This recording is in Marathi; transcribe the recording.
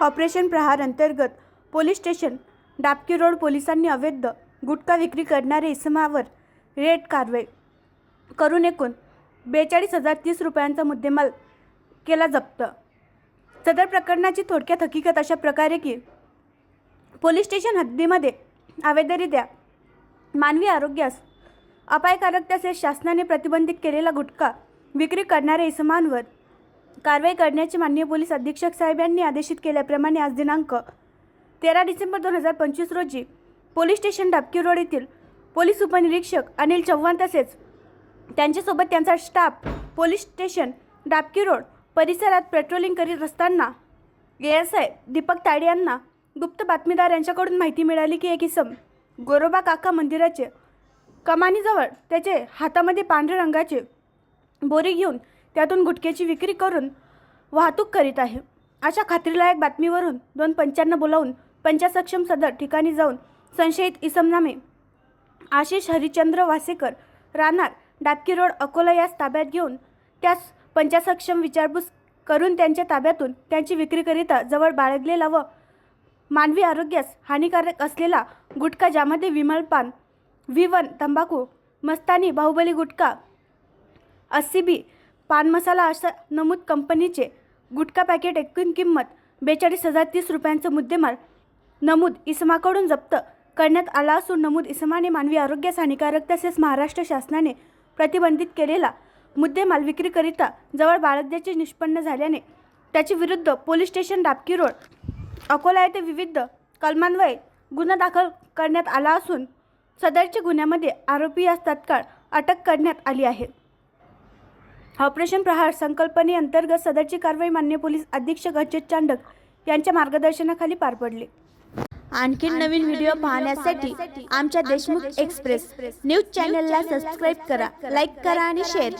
ऑपरेशन प्रहार अंतर्गत पोलीस स्टेशन डाबकी रोड पोलिसांनी अवैध गुटखा विक्री करणाऱ्या इसमावर रेड कारवाई करून एकूण बेचाळीस हजार तीस रुपयांचा मुद्देमाल केला जप्त. सदर प्रकरणाची थोडक्यात हकीकत अशा प्रकारे की पोलीस स्टेशन हद्दीमध्ये अवैधरित्या मानवी आरोग्यास अपायकारक तसेच शासनाने प्रतिबंधित केलेला गुटखा विक्री करणाऱ्या इसमांवर कारवाई करण्याचे माननीय पोलीस अधीक्षक साहेब यांनी आदेशित केल्याप्रमाणे आज दिनांक तेरा डिसेंबर दोन हजार पंचवीस रोजी पोलीस स्टेशन डाबकी रोड येथील पोलीस उपनिरीक्षक अनिल चव्हाण तसेच त्यांच्यासोबत त्यांचा staff police station Dabki road परिसरात पेट्रोलिंग करीत असताना A S I Deepak Tade यांना गुप्त बातमीदार यांच्याकडून माहिती मिळाली की एक इसम गोरोबा काका मंदिराचे कमानीजवळ त्याचे हातामध्ये पांढऱ्या रंगाचे बोरी घेऊन त्यातून गुटख्याची विक्री करून वाहतूक करीत आहे. अशा खात्रीलायक बातमीवरून दोन पंचांना बोलावून पंचासक्षम सदर ठिकाणी जाऊन संशयित इसमनामे. आशिष हरिचंद्र वासेकर राहणार डाबकी रोड अकोला यास ताब्यात घेऊन त्यास पंचासक्षम विचारपूस करून त्यांच्या ताब्यातून त्यांची विक्रीकरिता जवळ बाळगलेला व मानवी आरोग्यास हानिकारक असलेला गुटखा ज्यामध्ये विमल विवन वन तंबाखू मस्तानी बाहुबली गुटखा अस्सी बी पान मसाला अशा नमूद कंपनीचे गुटखा पॅकेट एकूण किंमत बेचाळीस हजार तीस रुपयांचं मुद्देमाल नमूद इसमाकडून जप्त करण्यात आला असून नमूद इसमाने मानवी आरोग्यास हानिकारक तसेच महाराष्ट्र शासनाने प्रतिबंधित केलेला मुद्देमाल विक्रीकरिता जवळ बाळगण्याचे निष्पन्न झाल्याने त्याची विरुद्ध police station Dabki road Akola येथे विविध कलमान्वये गुन्हा दाखल करण्यात आला असून सदरच्या गुन्ह्यामध्ये आरोपी यास तत्काळ अटक करण्यात आली आहे. ऑपरेशन प्रहार संकल्पनेअंतर्गत सदरची कारवाई मान्य पोलीस अधीक्षक अच्युत चांडक यांच्या मार्गदर्शनाखाली पार पडली. आणखी नवीन व्हिडिओ पाहण्यासाठी आमच्या देशमुख एक्सप्रेस न्यूज चॅनलला सबस्क्राईब करा लाईक करा आणि शेअर करा.